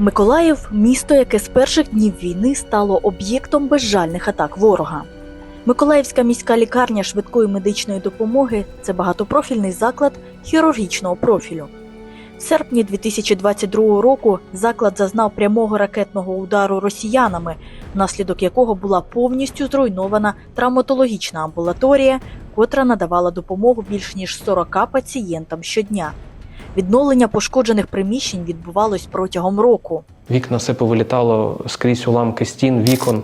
Миколаїв місто, яке з перших днів війни стало об'єктом безжальних атак ворога. Миколаївська міська лікарня швидкої медичної допомоги це багатопрофільний заклад хірургічного профілю. В серпні 2022 року заклад зазнав прямого ракетного удару росіянами, внаслідок якого була повністю зруйнована травматологічна амбулаторія, котра надавала допомогу більш ніж 40 пацієнтам щодня. Відновлення пошкоджених приміщень відбувалось протягом року. Вікна все повилітало скрізь уламки стін, вікон.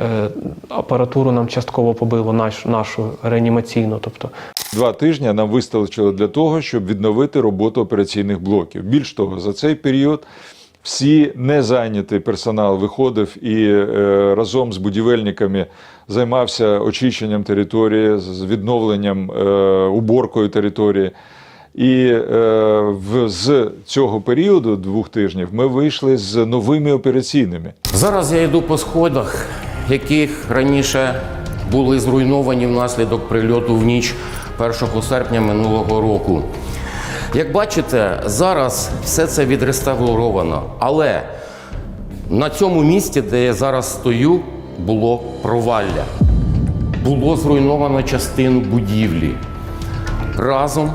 Е, Апаратуру нам частково побило наш, нашу реанімаційну. Тобто Два тижні нам вистачило для того, щоб відновити роботу операційних блоків. Більш того, за цей період всі незайнятий персонал виходив і е, разом з будівельниками займався очищенням території, з відновленням е, уборкою території. І е, в, з цього періоду двох тижнів ми вийшли з новими операційними. Зараз я йду по сходах, яких раніше були зруйновані внаслідок прильоту в ніч 1 серпня минулого року. Як бачите, зараз все це відреставровано, але на цьому місці, де я зараз стою, було провалля. Було зруйновано частину будівлі разом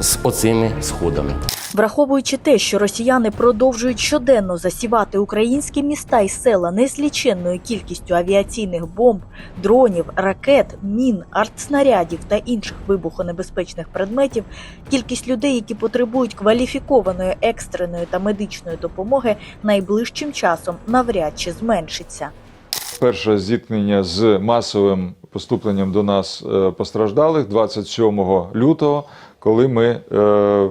з оцими сходами. Враховуючи те, що росіяни продовжують щоденно засівати українські міста і села незліченною кількістю авіаційних бомб, дронів, ракет, мін, артснарядів та інших вибухонебезпечних предметів, кількість людей, які потребують кваліфікованої екстреної та медичної допомоги, найближчим часом навряд чи зменшиться. Перше зіткнення з масовим поступленням до нас е, постраждалих 27 лютого, коли ми е,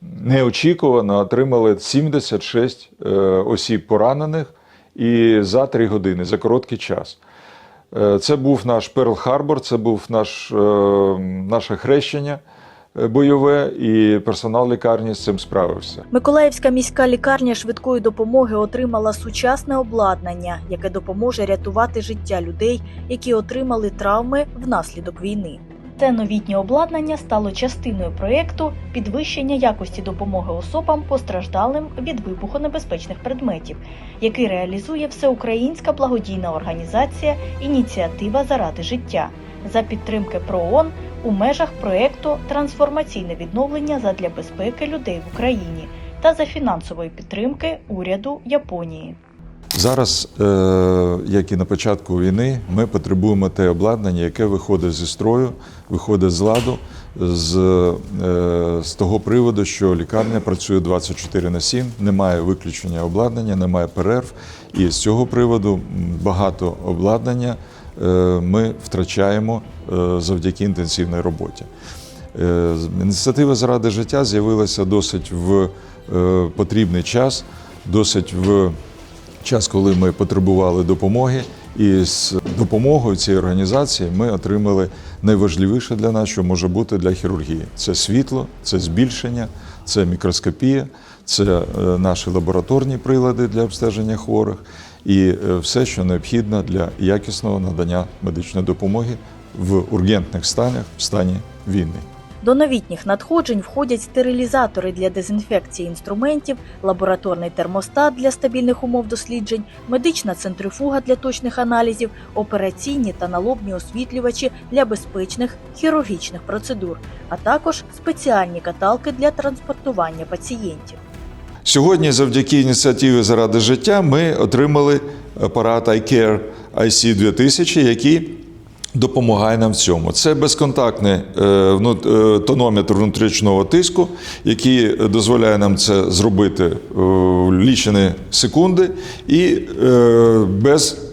неочікувано отримали 76 е, осіб поранених і за 3 години, за короткий час. Е, Це був наш Перл-Харбор, це був наш, е, наше хрещення е, бойове, і персонал лікарні з цим справився. Миколаївська міська лікарня швидкої допомоги отримала сучасне обладнання, яке допоможе рятувати життя людей, які отримали травми внаслідок війни. Це новітнє обладнання стало частиною проєкту підвищення якості допомоги особам, постраждалим від вибухонебезпечних предметів, який реалізує всеукраїнська благодійна організація Ініціатива заради життя за підтримки ПРООН у межах проєкту Трансформаційне відновлення задля безпеки людей в Україні та за фінансової підтримки уряду Японії. Зараз, е, як і на початку війни, ми потребуємо те обладнання, яке виходить зі строю, виходить з ладу, з, е, з того приводу, що лікарня працює 24 на 7, немає виключення обладнання, немає перерв. І з цього приводу багато обладнання е, ми втрачаємо завдяки інтенсивній роботі. Ініціатива заради життя з'явилася досить в потрібний час, досить в час, коли ми потребували допомоги, і з допомогою цієї організації ми отримали найважливіше для нас, що може бути для хірургії: це світло, це збільшення, це мікроскопія, це е, наші лабораторні прилади для обстеження хворих і е, все, що необхідно для якісного надання медичної допомоги в ургентних станах в стані війни. До новітніх надходжень входять стерилізатори для дезінфекції інструментів, лабораторний термостат для стабільних умов досліджень, медична центрифуга для точних аналізів, операційні та налобні освітлювачі для безпечних хірургічних процедур, а також спеціальні каталки для транспортування пацієнтів. Сьогодні, завдяки ініціативі заради життя, ми отримали апарат iCare IC 2000, який допомагає нам в цьому. Це безконтактний е, е, тонометр внутрішнього тиску, який дозволяє нам це зробити е, в лічені секунди і без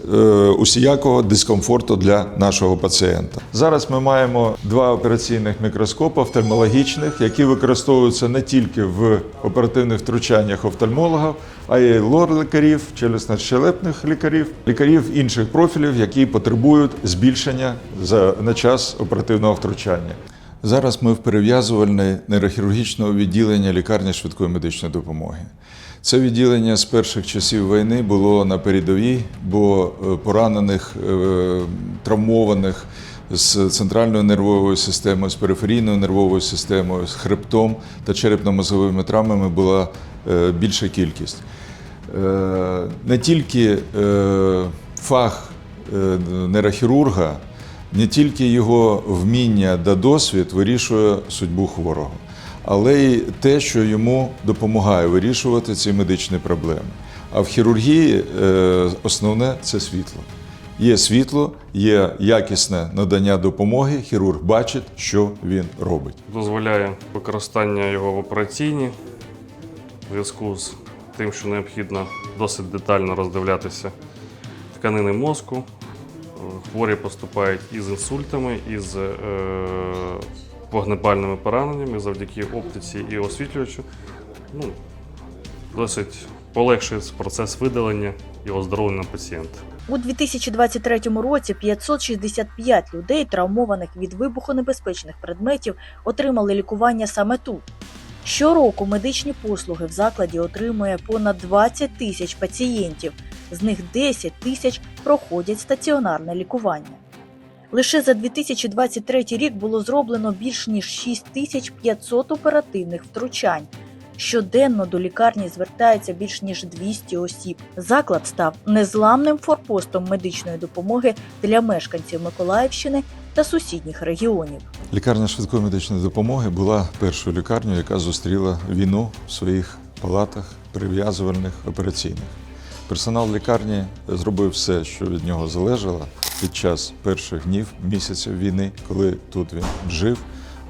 усіякого дискомфорту для нашого пацієнта. Зараз ми маємо два операційних мікроскопи офтальмологічних, які використовуються не тільки в оперативних втручаннях офтальмологів, а й лор-лікарів, челюстно-щелепних лікарів, лікарів інших профілів, які потребують збільшення за, на час оперативного втручання. Зараз ми в перев'язувальне нейрохірургічного відділення лікарні швидкої медичної допомоги. Це відділення з перших часів війни було на передовій, бо е, поранених, е, травмованих з центральною нервовою системою, з периферійною нервовою системою, з хребтом та черепно-мозговими травмами була е, більша кількість. Не тільки фах нейрохірурга, не тільки його вміння та досвід вирішує судьбу хворого, але й те, що йому допомагає вирішувати ці медичні проблеми. А в хірургії е, основне це світло. Є світло, є якісне надання допомоги. Хірург бачить, що він робить. дозволяє використання його в операційній в зв'язку з тим, що необхідно досить детально роздивлятися тканини мозку. Хворі поступають із інсультами, із е, вогнепальними пораненнями завдяки оптиці і освітлювачу. Ну, досить полегшує процес видалення і оздоровлення пацієнта. У 2023 році 565 людей, травмованих від вибухонебезпечних предметів, отримали лікування саме тут. Щороку медичні послуги в закладі отримує понад 20 тисяч пацієнтів, з них 10 тисяч проходять стаціонарне лікування. Лише за 2023 рік було зроблено більш ніж 6500 оперативних втручань. Щоденно до лікарні звертається більш ніж 200 осіб. Заклад став незламним форпостом медичної допомоги для мешканців Миколаївщини та сусідніх регіонів. Лікарня швидкої медичної допомоги була першою лікарнею, яка зустріла війну в своїх палатах прив'язувальних операційних. Персонал лікарні зробив все, що від нього залежало під час перших днів місяців війни, коли тут він жив,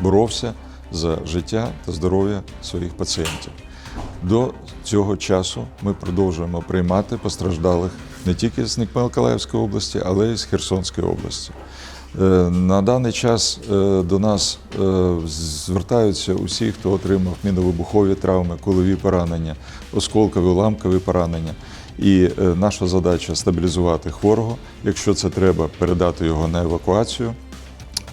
боровся за життя та здоров'я своїх пацієнтів. До цього часу ми продовжуємо приймати постраждалих не тільки з Миколаївської області, але й з Херсонської області. Е, На даний час е, до нас е, звертаються усі, хто отримав міновибухові травми, кулові поранення, осколкові, уламкові поранення. І е, наша задача стабілізувати хворого. Якщо це треба, передати його на евакуацію.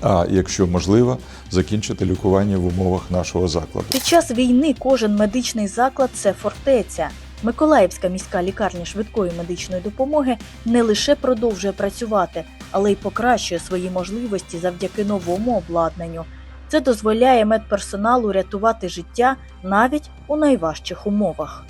А якщо можливо, закінчити лікування в умовах нашого закладу. Під час війни кожен медичний заклад це фортеця. Миколаївська міська лікарня швидкої медичної допомоги не лише продовжує працювати, але й покращує свої можливості завдяки новому обладнанню. Це дозволяє медперсоналу рятувати життя навіть у найважчих умовах.